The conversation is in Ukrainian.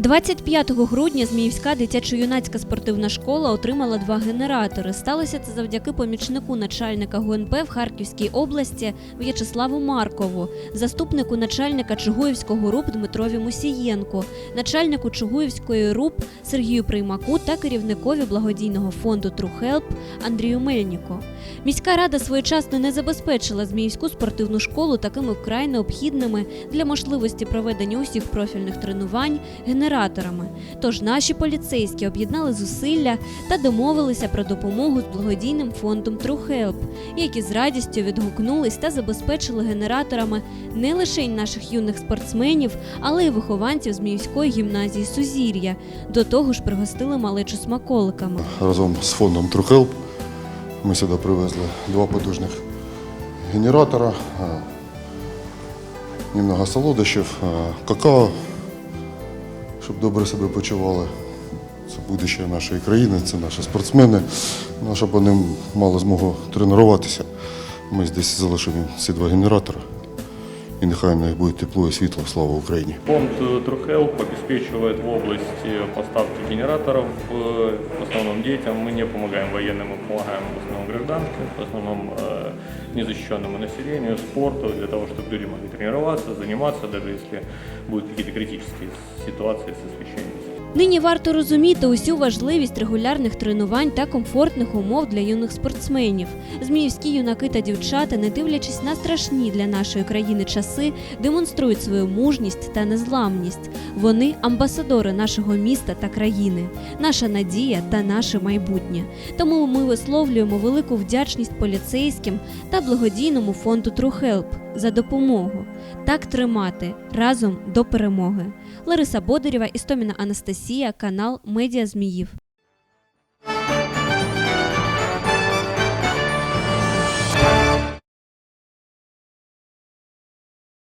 25 грудня Зміївська дитячо-юнацька спортивна школа отримала два генератори. Сталося це завдяки помічнику начальника ГУНП в Харківській області В'ячеславу Маркову, заступнику начальника Чугуївського РУП Дмитрові Мусієнку, начальнику Чугуївської РУП Сергію Приймаку та керівникові благодійного фонду Трухелп Андрію Мельніку. Міська рада своєчасно не забезпечила Зміївську спортивну школу такими вкрай необхідними для можливості проведення усіх профільних тренувань генераторами. Тож наші поліцейські об'єднали зусилля та домовилися про допомогу з благодійним фондом Трухелп, які з радістю відгукнулись та забезпечили генераторами не лише наших юних спортсменів, але й вихованців Зміївської гімназії Сузір'я. До того ж, пригостили малечу смаколиками. разом з фондом Трухелп ми сюди привезли два потужних генератора, немного солодощів, какао, щоб добре себе почували. Це будущее нашої країни, це наші спортсмени. Ну, а щоб вони мали змогу тренуватися, ми здесь залишимо їм ці два генератори. І нехай в них буде тепло і світло. Слава Україні! Фонд э, Трухелп обеспечивает в области поставки генераторов э, в основном детям. Мы не помогаем военным, мы помогаем в основном гражданским, в основном э, незащищенному населению, спорту, для того, чтобы люди могли тренироваться, заниматься, даже если будут какие-то критические ситуации с освещением. Нині варто розуміти усю важливість регулярних тренувань та комфортних умов для юних спортсменів. Зміївські юнаки та дівчата, не дивлячись на страшні для нашої країни часи, демонструють свою мужність та незламність. Вони амбасадори нашого міста та країни, наша надія та наше майбутнє. Тому ми висловлюємо велику вдячність поліцейським та благодійному фонду Трухелп за допомогу. Так тримати разом до перемоги. Лариса Бодарєва, Істоміна Анастасія, канал Медіа Зміїв.